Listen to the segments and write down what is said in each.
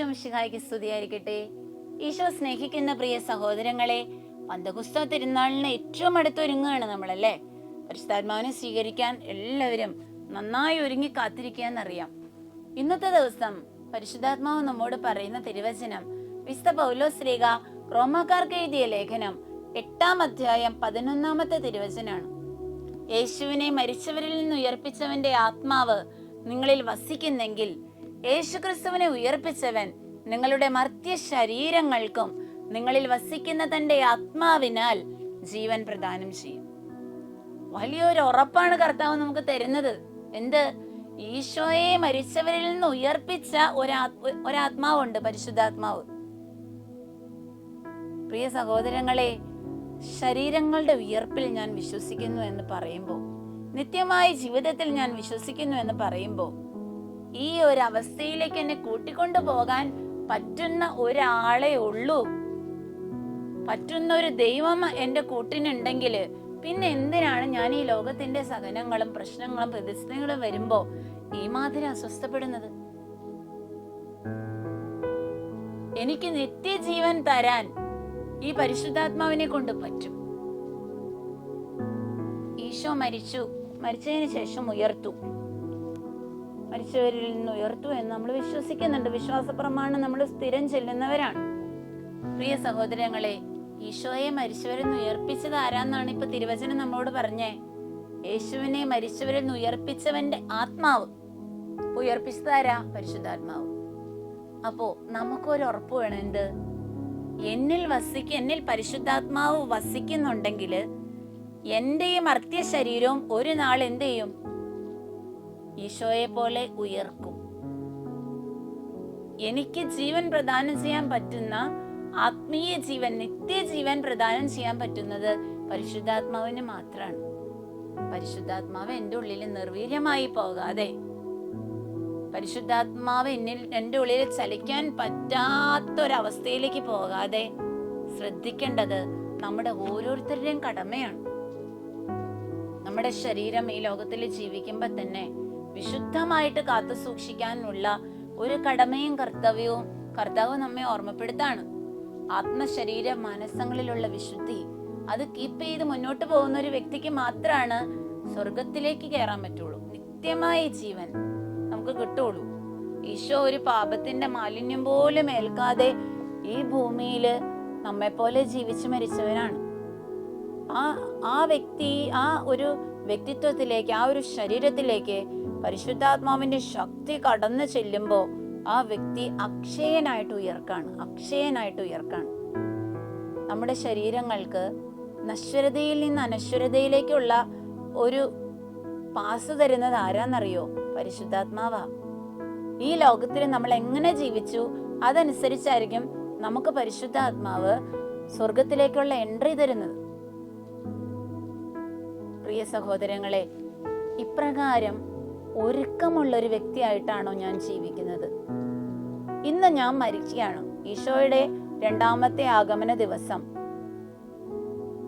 ഈശോമിഷിഹായ്ക്ക് സ്തുതിയായിരിക്കട്ടെ ഈശോ സ്നേഹിക്കുന്ന പ്രിയ സഹോദരങ്ങളെ പന്തകുസ്ത തിരുനാളിന് ഏറ്റവും അടുത്തൊരുങ്ങുകയാണ് നമ്മളല്ലേ? പരിശുദ്ധാത്മാവിനെ സ്വീകരിക്കാൻ എല്ലാവരും നന്നായി ഒരുങ്ങി കാത്തിരിക്കുകയെന്നറിയാം ഇന്നത്തെ ദിവസം പരിശുദ്ധാത്മാവ് നമ്മോട് പറയുന്ന തിരുവചനം വിശുദ്ധ പൗലോ ശ്രീക റോമാക്കാർക്ക് എഴുതിയ ലേഖനം എട്ടാം അധ്യായം പതിനൊന്നാമത്തെ തിരുവചനാണ് യേശുവിനെ മരിച്ചവരിൽ നിന്ന് ഉയർപ്പിച്ചവന്റെ ആത്മാവ് നിങ്ങളിൽ വസിക്കുന്നെങ്കിൽ യേശുക്രിസ്തുവിനെ ഉയർപ്പിച്ചവൻ നിങ്ങളുടെ മർത്യ ശരീരങ്ങൾക്കും നിങ്ങളിൽ വസിക്കുന്ന തന്റെ ആത്മാവിനാൽ ജീവൻ പ്രദാനം ചെയ്യും. വലിയൊരു ഉറപ്പാണ് കർത്താവ് നമുക്ക് തരുന്നത്. എന്ത്? ഈശോയെ മരിച്ചവരിൽ നിന്ന് ഉയർപ്പിച്ച ഒരാ ഒരാത്മാവുണ്ട് പരിശുദ്ധാത്മാവ്. പ്രിയ സഹോദരങ്ങളെ ശരീരങ്ങളുടെ ഉയർപ്പിൽ ഞാൻ വിശ്വസിക്കുന്നു എന്ന് പറയുമ്പോൾ നിത്യമായ ജീവിതത്തിൽ ഞാൻ വിശ്വസിക്കുന്നു എന്ന് പറയുമ്പോൾ ഈ ഒരു അവസ്ഥയിലേക്ക് എന്നെ കൂട്ടിക്കൊണ്ടു പോകാൻ പറ്റുന്ന ഒരാളെ ഉള്ളൂ. പറ്റുന്ന ഒരു ദൈവം എന്റെ കൂട്ടിനുണ്ടെങ്കിൽ പിന്നെ എന്തിനാണ് ഞാൻ ഈ ലോകത്തിന്റെ സഹനങ്ങളും പ്രശ്നങ്ങളും പ്രതിസന്ധികളും വരുമ്പോ ഈ മാതിരി അസ്വസ്ഥപ്പെടുന്നത്? എനിക്ക് നിത്യജീവൻ തരാൻ ഈ പരിശുദ്ധാത്മാവിനെ കൊണ്ട് പറ്റും. ഈശോ മരിച്ചു. മരിച്ചതിന് ശേഷം ഉയർത്തു. മരിച്ചവരിൽ നിന്ന് ഉയർത്തു എന്ന് നമ്മൾ വിശ്വസിക്കുന്നുണ്ട്. വിശ്വാസ പ്രമാണം നമ്മൾ സ്ഥിരം ചെല്ലുന്നവരാണ്. പ്രിയ സഹോദരങ്ങളെ ഈശോയെ മരിച്ചവരിൽ നിന്ന് ഉയർപ്പിച്ചത് ആരാന്നാണ് ഇപ്പൊ തിരുവചനം നമ്മളോട് പറഞ്ഞേ? യേശുവിനെ മരിച്ചവരിൽ നിന്ന് ഉയർപ്പിച്ചവന്റെ ആത്മാവ്. ഉയർപ്പിച്ചത് ആരാ? പരിശുദ്ധാത്മാവ്. അപ്പോ നമുക്കൊരു ഉറപ്പ് വേണം. എന്ത്? എന്നിൽ വസിക്ക എന്നിൽ പരിശുദ്ധാത്മാവ് വസിക്കുന്നുണ്ടെങ്കിൽ എന്റെയും മർത്യ ശരീരവും ഒരു നാൾ എന്ത് ചെയ്യും? ഈശോയെ പോലെ ഉയർക്കും. എനിക്ക് ജീവൻ പ്രദാനം ചെയ്യാൻ പറ്റുന്ന ആത്മീയ ജീവൻ നിത്യജീവൻ പ്രദാനം ചെയ്യാൻ പറ്റുന്നത് പരിശുദ്ധാത്മാവിന് മാത്രമാണ് പരിശുദ്ധാത്മാവ് എന്റെ ഉള്ളിൽ നിർവീര്യമായി പോകാതെ പരിശുദ്ധാത്മാവ് എന്നിൽ എന്റെ ഉള്ളിൽ ചലിക്കാൻ പറ്റാത്തൊരവസ്ഥയിലേക്ക് പോകാതെ ശ്രദ്ധിക്കേണ്ടത് നമ്മുടെ ഓരോരുത്തരുടെയും കടമയാണ്. നമ്മുടെ ശരീരം ഈ ലോകത്തിൽ ജീവിക്കുമ്പോൾ തന്നെ വിശുദ്ധമായിട്ട് കാത്തു സൂക്ഷിക്കാനുള്ള ഒരു കടമയും കർത്തവ്യവും കർത്താവ് നമ്മെ ഓർമ്മപ്പെടുത്താണ്. ആത്മശരീര മനസ്സങ്ങളിലുള്ള വിശുദ്ധി അത് കീപ്പ് ചെയ്ത് മുന്നോട്ട് പോകുന്ന ഒരു വ്യക്തിക്ക് മാത്രമാണ് സ്വർഗത്തിലേക്ക് കയറാൻ പറ്റുള്ളൂ. നിത്യമായ ജീവൻ നമുക്ക് കിട്ടുള്ളൂ. ഈശോ ഒരു പാപത്തിന്റെ മാലിന്യം പോലും ഏൽക്കാതെ ഈ ഭൂമിയിൽ നമ്മെ പോലെ ജീവിച്ചു മരിച്ചവനാണ് ആ ആ വ്യക്തി ആ ഒരു വ്യക്തിത്വത്തിലേക്ക് ആ ഒരു ശരീരത്തിലേക്ക് പരിശുദ്ധാത്മാവിന്റെ ശക്തി കടന്നു ചെല്ലുമ്പോൾ ആ വ്യക്തി അക്ഷയനായിട്ട് ഉയർക്കാണ് അക്ഷയനായിട്ട് ഉയർക്കാണ്. നമ്മുടെ ശരീരങ്ങൾക്ക് നശ്വരതയിൽ നിന്ന് അനശ്വരതയിലേക്കുള്ള ഒരു പാസ് തരുന്നത് ആരാന്നറിയോ? പരിശുദ്ധാത്മാവാ. ഈ ലോകത്തിൽ നമ്മൾ എങ്ങനെ ജീവിച്ചു അതനുസരിച്ചായിരിക്കും നമുക്ക് പരിശുദ്ധാത്മാവ് സ്വർഗത്തിലേക്കുള്ള എൻട്രി തരുന്നത്. പ്രിയ സഹോദരങ്ങളെ ഇപ്രകാരം ഒരുക്കമുള്ള ഒരു വ്യക്തിയായിട്ടാണോ ഞാൻ ജീവിക്കുന്നത്? ഇന്ന് ഞാൻ മരിക്കുകയാണ്. ഈശോയുടെ രണ്ടാമത്തെ ആഗമന ദിവസം.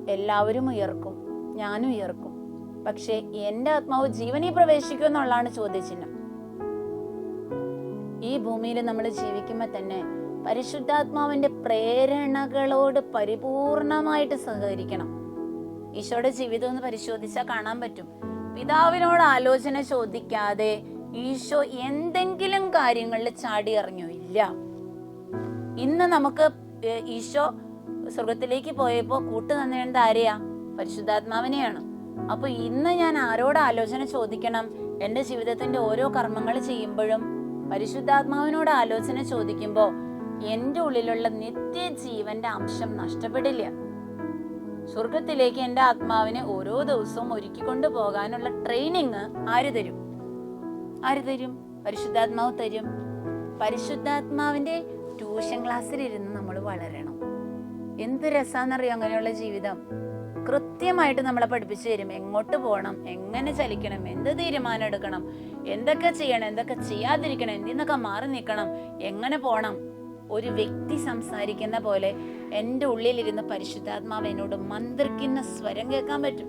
എല്ലാവരും ഉയർക്കും ഞാനും ഉയർക്കും. പക്ഷെ എന്റെ ആത്മാവ് ജീവനിൽ പ്രവേശിക്കും എന്നുള്ളതാണ് ചോദ്യചിഹ്നം. ഈ ഭൂമിയിൽ നമ്മൾ ജീവിക്കുമ്പോൾ തന്നെ പരിശുദ്ധാത്മാവിന്റെ പ്രേരണകളോട് പരിപൂർണമായിട്ട് സഹകരിക്കണം. ഈശോയുടെ ജീവിതം ഒന്ന് പരിശോധിച്ചാൽ കാണാൻ പറ്റും. പിതാവിനോട് ആലോചന ചോദിക്കാതെ ഈശോ എന്തെങ്കിലും കാര്യങ്ങളിൽ ചാടി ഇറങ്ങിയോ? ഇല്ല. ഇന്ന് നമുക്ക് ഈശോ സ്വർഗത്തിലേക്ക് പോയപ്പോ കൂട്ടു തന്നേണ്ട ആരെയാ? പരിശുദ്ധാത്മാവിനെയാണ്. അപ്പൊ ഇന്ന് ഞാൻ ആരോട് ആലോചന ചോദിക്കണം? എന്റെ ജീവിതത്തിന്റെ ഓരോ കർമ്മങ്ങൾ ചെയ്യുമ്പോഴും പരിശുദ്ധാത്മാവിനോട് ആലോചന ചോദിക്കുമ്പോ എന്റെ ഉള്ളിലുള്ള നിത്യജീവന്റെ അംശം നഷ്ടപ്പെടില്ല. സ്വർഗത്തിലേക്ക് എന്റെ ആത്മാവിനെ ഓരോ ദിവസവും ഒരുക്കിക്കൊണ്ട് പോകാനുള്ള ട്രെയിനിങ് ആര് തരും? ആര് തരും? പരിശുദ്ധാത്മാവ് തരും. പരിശുദ്ധാത്മാവിന്റെ ട്യൂഷൻ ക്ലാസ്സിൽ ഇരുന്ന് നമ്മൾ വളരണം. എന്ത് രസാന്നറിയോ അങ്ങനെയുള്ള ജീവിതം? കൃത്യമായിട്ട് നമ്മളെ പഠിപ്പിച്ചു തരും. എങ്ങോട്ട് പോകണം? എങ്ങനെ ചലിക്കണം? എന്ത് തീരുമാനം എടുക്കണം? എന്തൊക്കെ ചെയ്യണം? എന്തൊക്കെ ചെയ്യാതിരിക്കണം? എന്തിന്നൊക്കെ മാറി നിൽക്കണം? എങ്ങനെ പോണം? ഒരു വ്യക്തി സംസാരിക്കുന്ന പോലെ എന്റെ ഉള്ളിലിരുന്ന് പരിശുദ്ധാത്മാവ് എന്നോട് മന്ത്രിക്കുന്ന സ്വരം കേൾക്കാൻ പറ്റും.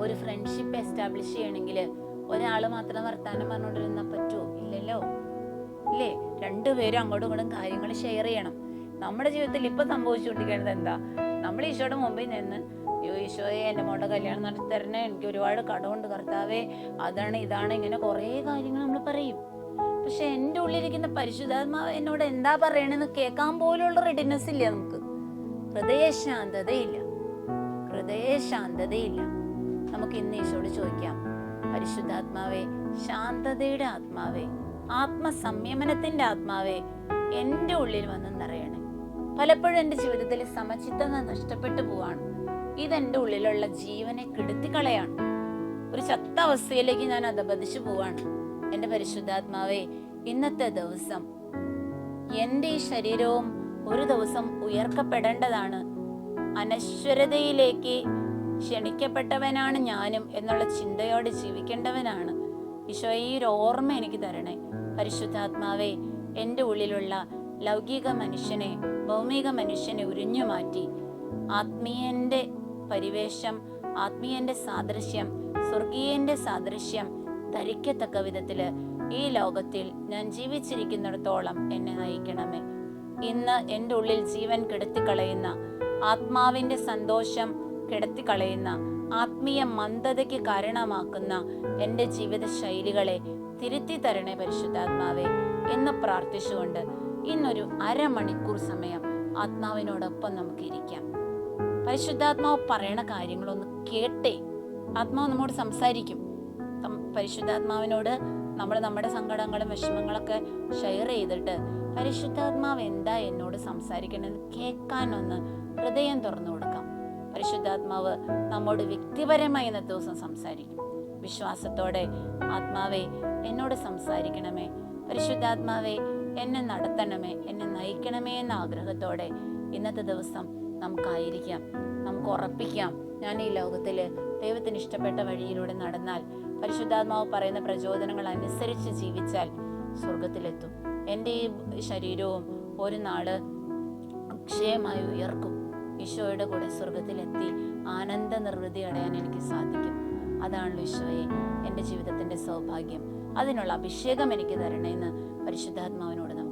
ഒരു ഫ്രണ്ട്ഷിപ്പ് എസ്റ്റാബ്ലിഷ് ചെയ്യണമെങ്കിൽ ഒരാൾ മാത്രം വർത്താനം പറഞ്ഞുകൊണ്ടിരുന്ന പറ്റുമോ ഇല്ലല്ലോ. ഇല്ലേ? രണ്ടുപേരും അങ്ങോട്ടും ഇങ്ങോട്ടും കാര്യങ്ങൾ ഷെയർ ചെയ്യണം. നമ്മുടെ ജീവിതത്തിൽ ഇപ്പൊ സംഭവിച്ചുകൊണ്ടിരിക്കുന്നത് എന്താ? നമ്മൾ ഈശോയുടെ മുമ്പിൽ നിന്ന് അയ്യോ ഈശോയെ എന്റെ മോളുടെ കല്യാണം നടത്തി തരണേ എനിക്ക് ഒരുപാട് കടമുണ്ട് കർത്താവേ. അതാണ് ഇതാണ് ഇങ്ങനെ കുറേ കാര്യങ്ങൾ നമ്മൾ പറയും. പക്ഷെ എന്റെ ഉള്ളിലിരിക്കുന്ന പരിശുദ്ധാത്മാവ് എന്നോട് എന്താ പറയണെന്ന് കേൾക്കാൻ പോലുള്ള റെഡിനെസ് ഇല്ല നമുക്ക്. ഹൃദയശാന്തതയില്ല ഹൃദയശാന്തതയില്ല നമുക്ക് ഇന്ന് ഈശോട് ചോദിക്കാം. പരിശുദ്ധാത്മാവേ ശാന്തതയുടെ ആത്മാവേ ആത്മസംയമനത്തിന്റെ ആത്മാവേ എന്റെ ഉള്ളിൽ വന്ന് നിറയണേ പലപ്പോഴും എന്റെ ജീവിതത്തിൽ സമചിത്തത നഷ്ടപ്പെട്ടു പോവാണ്. ഇതെന്റെ ഉള്ളിലുള്ള ജീവനെ കെടുത്തിക്കളയാണ്. ഒരു ചത്ത അവസ്ഥയിലേക്ക് ഞാൻ അധപതിച്ചു പോവാണ്. എന്റെ പരിശുദ്ധാത്മാവേ ഇന്നത്തെ ദിവസം എന്റെ ഈ ശരീരവും ഒരു ദിവസം ഉയർക്കപ്പെടേണ്ടതാണ്. അനശ്വരതയിലേക്ക് ക്ഷണിക്കപ്പെട്ടവനാണ് ഞാനും എന്നുള്ള ചിന്തയോടെ ജീവിക്കേണ്ടവനാണ്. ഈശോ ഈ ഒരു ഓർമ്മ എനിക്ക് തരണേ. പരിശുദ്ധാത്മാവേ എന്റെ ഉള്ളിലുള്ള ലൗകിക മനുഷ്യനെ ഭൗമിക മനുഷ്യനെ ഉരിഞ്ഞു മാറ്റി. ആത്മീയന്റെ പരിവേഷം ആത്മീയന്റെ സാദൃശ്യം സ്വർഗീയന്റെ സാദൃശ്യം ധരിക്കത്തക്ക വിധത്തിൽ ഈ ലോകത്തിൽ ഞാൻ ജീവിച്ചിരിക്കുന്നിടത്തോളം എന്നെ നയിക്കണമേ. ഇന്ന് എന്റെ ഉള്ളിൽ ജീവൻ കെടുത്തിക്കളയുന്ന ആത്മാവിന്റെ സന്തോഷം കെടുത്തിക്കളയുന്ന ആത്മീയ മന്ദതയ്ക്ക് കാരണമാക്കുന്ന എന്റെ ജീവിത ശൈലികളെ തിരുത്തി തരണേ പരിശുദ്ധാത്മാവെ എന്ന് പ്രാർത്ഥിച്ചുകൊണ്ട് ഇന്നൊരു അരമണിക്കൂർ സമയം ആത്മാവിനോടൊപ്പം നമുക്ക് ഇരിക്കാം. പരിശുദ്ധാത്മാവ് പറയണ കാര്യങ്ങളൊന്ന് കേട്ടേ. ആത്മാവ് നമ്മോട് സംസാരിക്കും. പരിശുദ്ധാത്മാവിനോട് നമ്മൾ നമ്മുടെ സങ്കടങ്ങളും വിഷമങ്ങളൊക്കെ ഷെയർ ചെയ്തിട്ട് പരിശുദ്ധാത്മാവ് എന്താ എന്നോട് സംസാരിക്കണത് കേൾക്കാനൊന്ന് ഹൃദയം തുറന്നു കൊടുക്കാം. പരിശുദ്ധാത്മാവ് നമ്മോട് വ്യക്തിപരമായി ഇന്നത്തെ ദിവസം സംസാരിക്കും. വിശ്വാസത്തോടെ ആത്മാവെ എന്നോട് സംസാരിക്കണമേ. പരിശുദ്ധാത്മാവെ എന്നെ നടത്തണമേ എന്നെ നയിക്കണമേ എന്ന ആഗ്രഹത്തോടെ ഇന്നത്തെ ദിവസം നമുക്കായിരിക്കാം. നമുക്ക് ഉറപ്പിക്കാം. ഞാൻ ഈ ലോകത്തിൽ ദൈവത്തിന് ഇഷ്ടപ്പെട്ട വഴിയിലൂടെ നടന്നാൽ പരിശുദ്ധാത്മാവ് പറയുന്ന പ്രചോദനങ്ങൾ അനുസരിച്ച് ജീവിച്ചാൽ സ്വർഗത്തിലെത്തും എന്റെ ഈ ശരീരവും ഒരു നാൾ അക്ഷയമായി ഉയർക്കും. ഈശോയുടെ കൂടെ സ്വർഗത്തിലെത്തി ആനന്ദ നിർവൃതി അടയാൻ എനിക്ക് സാധിക്കും. അതാണല്ലോ ഈശോയെ എന്റെ ജീവിതത്തിന്റെ സൗഭാഗ്യം. അതിനുള്ള അഭിഷേകം എനിക്ക് തരണേന്ന് പരിശുദ്ധാത്മാവിനോട് നമുക്ക്